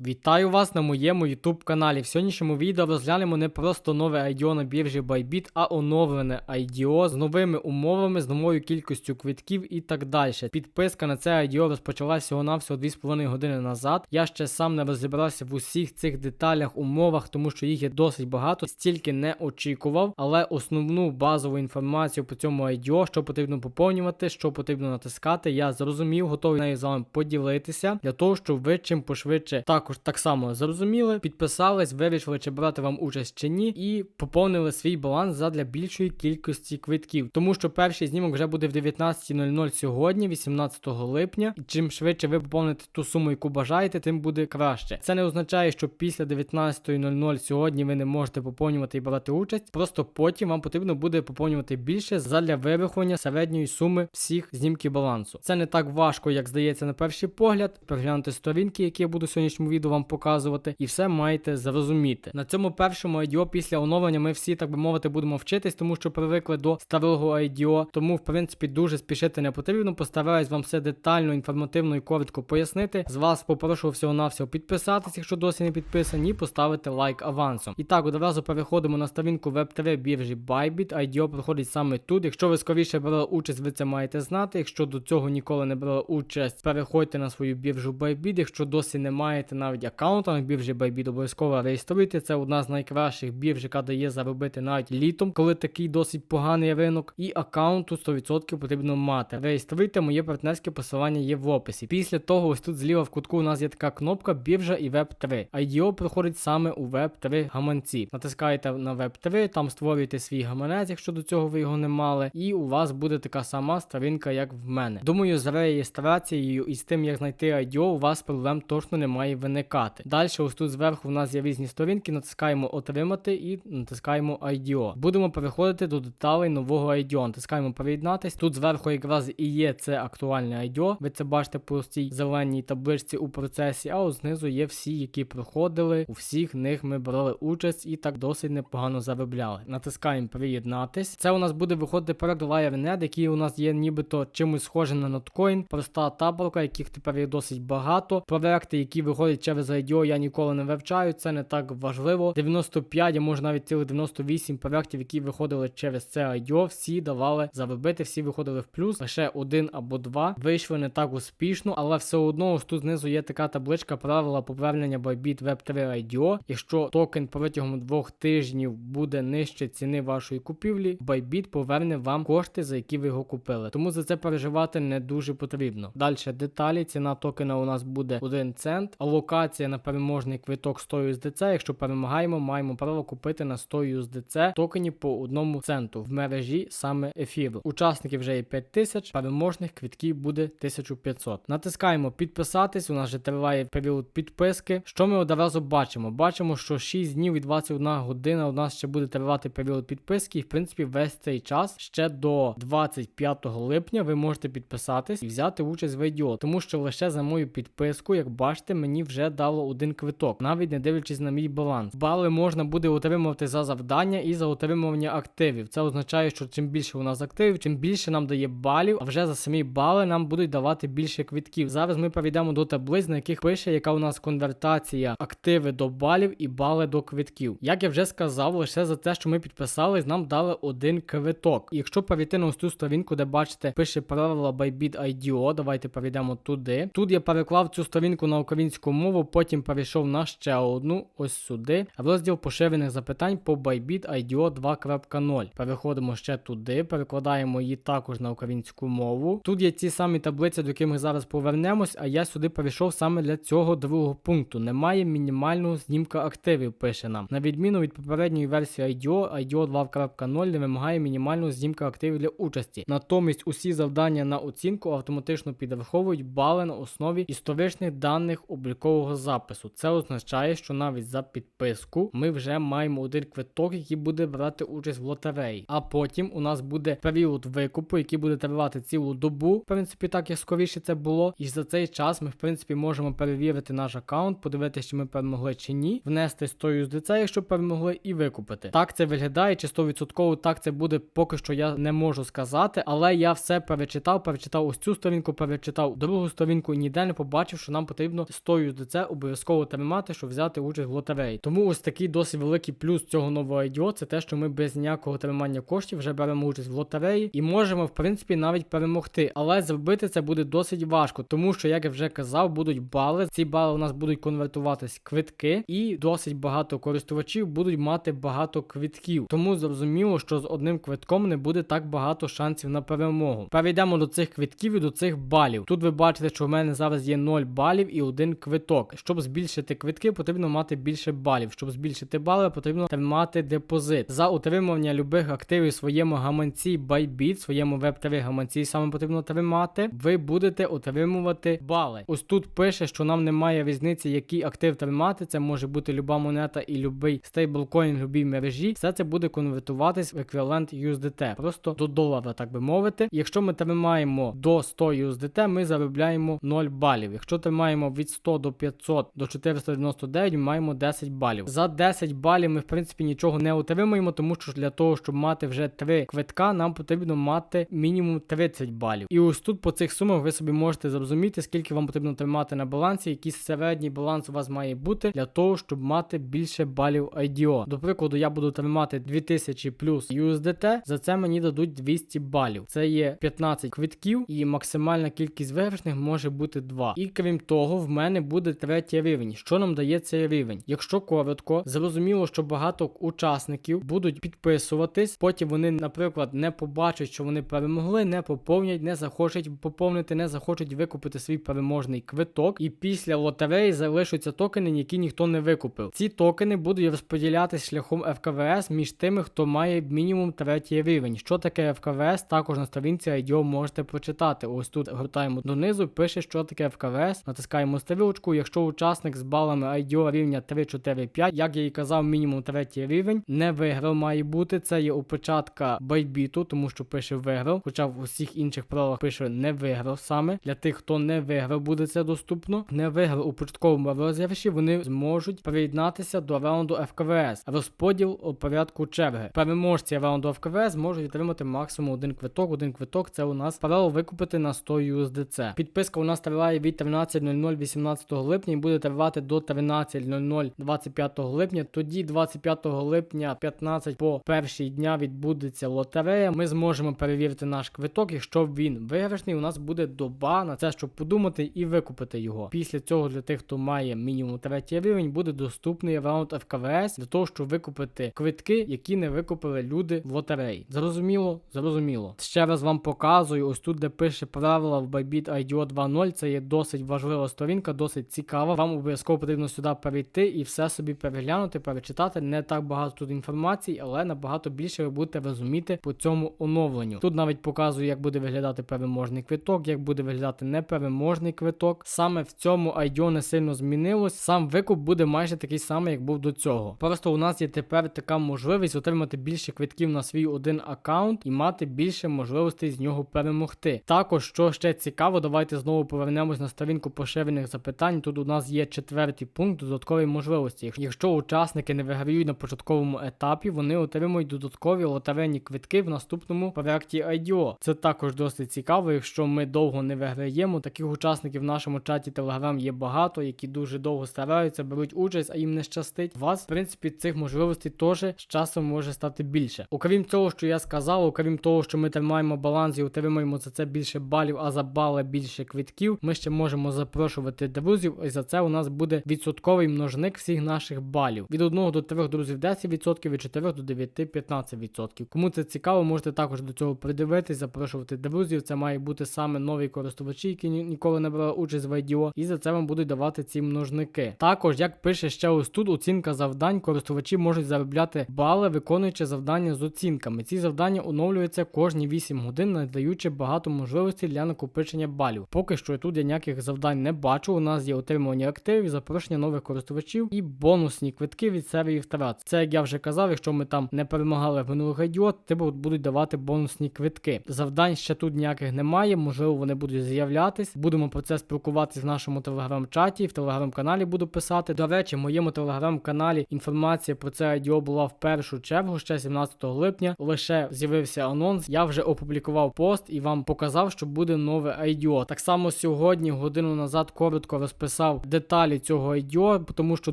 Вітаю вас на моєму YouTube каналі. В сьогоднішньому відео розглянемо не просто нове IDO на біржі Bybit, а оновлене IDO з новими умовами, з новою кількістю квитків і так далі. Підписка на це IDO розпочалася всього навсього 2,5 години назад. Я ще сам не розібрався в усіх цих деталях, умовах, тому що їх є досить багато, стільки не очікував, але основну базову інформацію по цьому IDO, що потрібно поповнювати, що потрібно натискати, я зрозумів, готовий нею з вами поділитися для того, щоб ви чим пошвидше також так само зрозуміли, підписались, вирішили, чи брати вам участь чи ні, і поповнили свій баланс задля більшої кількості квитків. Тому що перший знімок вже буде в 19.00 сьогодні, 18 липня. І чим швидше ви поповните ту суму, яку бажаєте, тим буде краще. Це не означає, що після 19.00 сьогодні ви не можете поповнювати і брати участь. Просто потім вам потрібно буде поповнювати більше задля вирахування середньої суми всіх знімків балансу. Це не так важко, як здається на перший погляд. Переглянути сторінки, які я буду в сьогоднішньому відео вам показувати, і все маєте зрозуміти. На цьому першому IDO після оновлення ми всі, так би мовити, будемо вчитись, тому що привикли до старого IDO. Тому, в принципі, дуже спішити не потрібно. Постараюсь вам все детально, інформативно і коротко пояснити. З вас попрошу всього-навсього підписатись, якщо досі не підписані, і поставити лайк авансом. І так, одразу переходимо на сторінку Web3 біржі Bybit. IDO проходить саме тут. Якщо ви скоріше брали участь, ви це маєте знати. Якщо до цього ніколи не брали участь, переходьте на свою біржу Bybit. Якщо досі не маєте навіть аккаунта на біржі Bybit, обов'язково реєструйте. Це одна з найкращих бірж, яка дає заробити навіть літом, коли такий досить поганий ринок. І аккаунт тут 100% потрібно мати. Реєструйте, моє партнерське посилання є в описі. Після того, ось тут зліва в кутку у нас є така кнопка біржа і Web3. IDO проходить саме у Web3 гаманці. Натискаєте на Web3, там створюєте свій гаманець, якщо до цього ви його не мали, і у вас буде така сама сторінка, як в мене. Думаю, з реєстрацією і з тим, як знайти IDO, у вас проблем точно не має виникати. Далі, ось тут зверху у нас є різні сторінки, натискаємо отримати і натискаємо IDO. Будемо переходити до деталей нового IDO. Натискаємо приєднатись. Тут зверху якраз і є це актуальне IDO. Ви це бачите по цій зеленій табличці у процесі, а знизу є всі, які проходили. У всіх них ми брали участь і так досить непогано заробляли. Натискаємо приєднатись. Це у нас буде виходити проект LireNet, який у нас є нібито чимось схожий на Notcoin. Проста таборка, яких тепер є досить багато. Проекти, які виходять через IDO, я ніколи не вивчаю. Це не так важливо. 95, а може навіть цілих 98 проектів, які виходили через це IDO, всі давали заробити, всі виходили в плюс. Лише один або два вийшли не так успішно, але все одно ось тут знизу є така табличка правила повернення Bybit Web3 IDO. Якщо токен протягом двох тижнів буде нижче ціни вашої купівлі, Bybit поверне вам кошти, за які ви його купили. Тому за це переживати не дуже потрібно. Далі деталі. Ціна токена у нас буде 1 цент. Алокація на переможний квиток 100 USDC. Якщо перемагаємо, маємо право купити на 100 USDC токенів по 1 центу в мережі саме ефіру. Учасників вже є 5000, переможних квитків буде 1500. Натискаємо підписатись. У нас вже триває період підписки. Що ми одразу бачимо? Бачимо, що 6 днів і 21 година у нас ще буде тривати період підписки, і в принципі весь цей час ще до 25 липня ви можете підписатись і взяти участь в IDO, тому що лише за мою підписку, як бачите, мені вже дало один квиток, навіть не дивлячись на мій баланс. Бали можна буде отримувати за завдання і за отримування активів. Це означає, що чим більше у нас активів, чим більше нам дає балів, а вже за самі бали нам будуть давати більше квитків. Зараз ми перейдемо до таблиць, на яких пише, яка у нас конвертація активи до балів і бали до квитків. Як я вже сказав, лише за те, що ми підписались, нам дали один квиток. Якщо перейти на ось цю сторінку, де бачите, пише правила Bybit IDO, давайте перейдемо туди. Тут я переклав цю сторінку на українську мову, потім перейшов на ще одну, ось сюди. Розділ поширених запитань по Bybit IDO 2.0. Переходимо ще туди, перекладаємо її також на українську мову. Тут є ці самі таблиці, до яких ми зараз повернемось, а я сюди перейшов саме для цього другого пункту. Немає мінімального знімка активів, пише нам. На відміну від попередньої версії IDO, IDO 2.0 не вимагає мінімального знімка активів для участі. Натомість усі завдання на оцінку автоматично підраховують бали на основі історичних даних облікового запису. Це означає, що навіть за підписку ми вже маємо один квиток, який буде брати участь в лотереї. А потім у нас буде період викупу, який буде тривати цілу добу. В принципі, так як скоріше це було. І за цей час ми, в принципі, можемо перевірити наш аккаунт, подивитися, чи ми перемогли чи ні, внести 100 USDC, якщо перемогли, і викупити. Так це виглядає, чи 100% так це буде поки що я не можу сказати, але я все перечитав, перечитав ось цю сторінку, перечитав другу сторінку і ніде не побачив, що нам потрібно 100 USDC USDC обов'язково тримати, щоб взяти участь в лотереї. Тому ось такий досить великий плюс цього нового IDO, це те, що ми без ніякого тримання коштів вже беремо участь в лотереї і можемо, в принципі, навіть перемогти. Але зробити це буде досить важко, тому що, як я вже казав, будуть бали. Ці бали у нас будуть конвертуватись в квитки, і досить багато користувачів будуть мати багато квитків. Тому зрозуміло, що з одним квитком не буде так багато шансів на перемогу. Перейдемо до цих квитків і до цих балів. Тут ви бачите, що в мене зараз є 0 балів і один квиток. Щоб збільшити квитки, потрібно мати більше балів. Щоб збільшити бали, потрібно тримати депозит. За утримування любих активів в своєму гаманці Bybit, своєму веб-3 гаманці саме потрібно тримати. Ви будете отримувати бали. Ось тут пише, що нам немає різниці, який актив тримати. Це може бути люба монета і любий стейблкоін в любій мережі. Все це буде конвертуватись в еквівалент USDT, просто до долара, так би мовити. Якщо ми тримаємо до 100 USDT, ми заробляємо 0 балів. Якщо тримаємо від 100 до 500 до 499, ми маємо 10 балів. За 10 балів ми в принципі нічого не отримаємо, тому що для того, щоб мати вже 3 квитка, нам потрібно мати мінімум 30 балів. І ось тут по цих сумах ви собі можете зрозуміти, скільки вам потрібно тримати на балансі, який середній баланс у вас має бути для того, щоб мати більше балів IDO. До прикладу, я буду тримати 2000 плюс USDT, за це мені дадуть 200 балів. Це є 15 квитків, і максимальна кількість виграшних може бути 2. І крім того, в мене буде третій рівень. Що нам дає цей рівень? Якщо коротко, зрозуміло, що багато учасників будуть підписуватись, потім вони, наприклад, не побачать, що вони перемогли, не поповнять, не захочуть поповнити, не захочуть викупити свій переможний квиток. І після лотереї залишаться токени, які ніхто не викупив. Ці токени будуть розподілятися шляхом ФКВС між тими, хто має мінімум третій рівень. Що таке ФКВС? Також на сторінці IDO можете прочитати. Ось тут гортаємо донизу, пише, що таке ФКВС. Натискаємо стрілочку. Якщо учасник з балами IDO рівня 3, 4, 5, як я і казав, мінімум третій рівень, не виграв має бути. Це є опечатка байбіту, тому що пише виграв. Хоча в усіх інших правилах пише не виграв саме. Для тих, хто не виграв, буде це доступно. Не виграв у початковому розіграші, вони зможуть приєднатися до раунду ФКВС. Розподіл у порядку черги. Переможці раунду ФКВС можуть отримати максимум один квиток. Один квиток це у нас правило викупити на 100 USDC. Підписка у нас триває від 13.00 18 липня і буде тривати до 13.00 25 липня. Тоді 25 липня 15 по першій дня відбудеться лотерея. Ми зможемо перевірити наш квиток. Якщо він виграшний, у нас буде доба на це, щоб подумати і викупити його. Після цього для тих, хто має мінімум третій рівень, буде доступний раунд ФКВС для того, щоб викупити квитки, які не викупили люди в лотереї. Зрозуміло, зрозуміло. Ще раз вам показую, ось тут, де пише правила в Bybit IDO 2.0. Це є досить важлива сторінка, досить цікава. Вам обов'язково потрібно сюди перейти і все собі переглянути, перечитати. Не так багато тут інформації, але набагато більше ви будете розуміти по цьому оновленню. Тут навіть показую, як буде виглядати переможний квиток, як буде виглядати непереможний квиток. Саме в цьому IDO не сильно змінилось. Сам викуп буде майже такий самий, як був до цього. Просто у нас є тепер така можливість отримати більше квитків на свій один аккаунт і мати більше можливостей з нього перемогти. Також, що ще цікаво, давайте знову повернемось на сторінку поширених запитань. Тут у нас є четвертий пункт додаткові можливості. Якщо учасники не виграють на початковому етапі, вони отримують додаткові лотерейні квитки в наступному проєкті IDO. Це також досить цікаво. Якщо ми довго не виграємо, таких учасників в нашому чаті Telegram є багато, які дуже довго стараються, беруть участь, а їм не щастить. У вас, в принципі, цих можливостей теж з часом може стати більше. Окрім того, що я сказав, окрім того, що ми тримаємо баланс і отримуємо за це більше балів, а за бали більше квитків, ми ще можемо запрошувати друзів, і за це у нас буде відсотковий множник всіх наших балів. Від 1 до 3 друзів 10%, від 4 до 9 15%. Кому це цікаво, можете також до цього придивитись, запрошувати друзів. Це має бути саме нові користувачі, які ні- ніколи не брали участь в IDO, і за це вам будуть давати ці множники. Також, як пише ще ось тут, оцінка завдань, користувачі можуть заробляти бали, виконуючи завдання з оцінками. Ці завдання оновлюються кожні 8 годин, надаючи багато можливостей для накопичення балів. Поки що тут я ніяких завдань не бачу. У нас є отримування активів, запрошення нових користувачів і бонусні квитки від серії втрат. Це як я вже казав, якщо ми там не перемагали в минулих IDO, типу будуть давати бонусні квитки. Завдань ще тут ніяких немає, можливо, вони будуть з'являтись. Будемо про це спілкуватися в нашому телеграм-чаті, в телеграм-каналі буду писати. До речі, в моєму телеграм-каналі інформація про це IDO була в першу чергу ще 17 липня. Лише з'явився анонс. Я вже опублікував пост і вам показав, що буде нове IDO. Так само сьогодні, годину назад, коротко розписав. Написав деталі цього IDO, тому що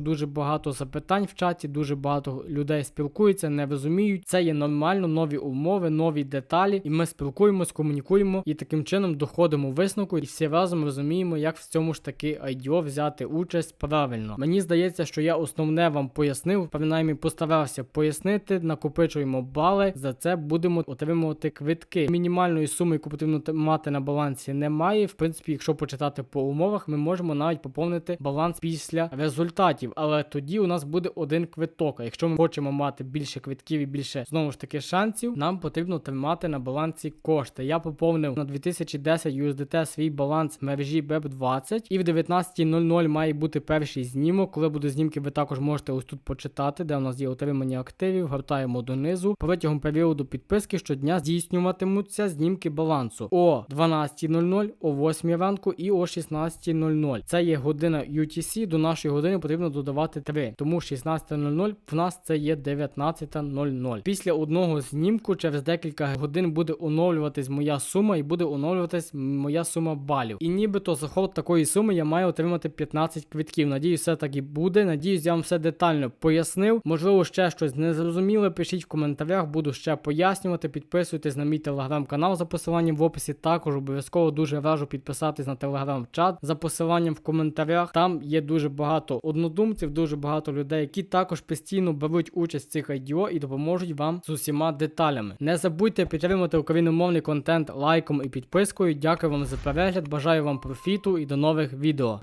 дуже багато запитань в чаті, дуже багато людей спілкуються, не розуміють. Це є нормально, нові умови, нові деталі, і ми спілкуємось, комунікуємо і таким чином доходимо висновку, і всі разом розуміємо, як в цьому ж таки IDO взяти участь правильно. Мені здається, що я основне вам пояснив, принаймні постарався пояснити. Накопичуємо бали. За це будемо отримувати квитки. Мінімальної суми, яку потрібно мати на балансі, немає. В принципі, якщо почитати по умовах, ми можемо навіть поповнити баланс після результатів. Але тоді у нас буде один квиток. А якщо ми хочемо мати більше квитків і більше знову ж таки шансів, нам потрібно тримати на балансі кошти. Я поповнив на 2010 USDT свій баланс мережі BEP20 і в 19.00 має бути перший знімок. Коли будуть знімки, ви також можете ось тут почитати, де у нас є отримання активів. Гортаємо донизу. Протягом періоду підписки щодня здійснюватимуться знімки балансу о 12.00, о 8 ранку і о 16.00. Це є година UTC. До нашої години потрібно додавати 3. Тому 16.00 в нас це є 19.00. Після одного знімку через декілька годин буде оновлюватись моя сума і буде оновлюватись моя сума балів. І нібито за ход такої суми я маю отримати 15 квитків. Надіюсь, все так і буде. Надіюсь, я вам все детально пояснив. Можливо, ще щось незрозуміле. Пишіть в коментарях, буду ще пояснювати. Підписуйтесь на мій телеграм-канал за посиланням в описі. Також обов'язково дуже раджу підписатись на телеграм-чат за посиланням в коментарях. Там є дуже багато однодумців, дуже багато людей, які також постійно беруть участь в цих IDO і допоможуть вам з усіма деталями. Не забудьте підтримати україномовний контент лайком і підпискою. Дякую вам за перегляд. Бажаю вам профіту і до нових відео.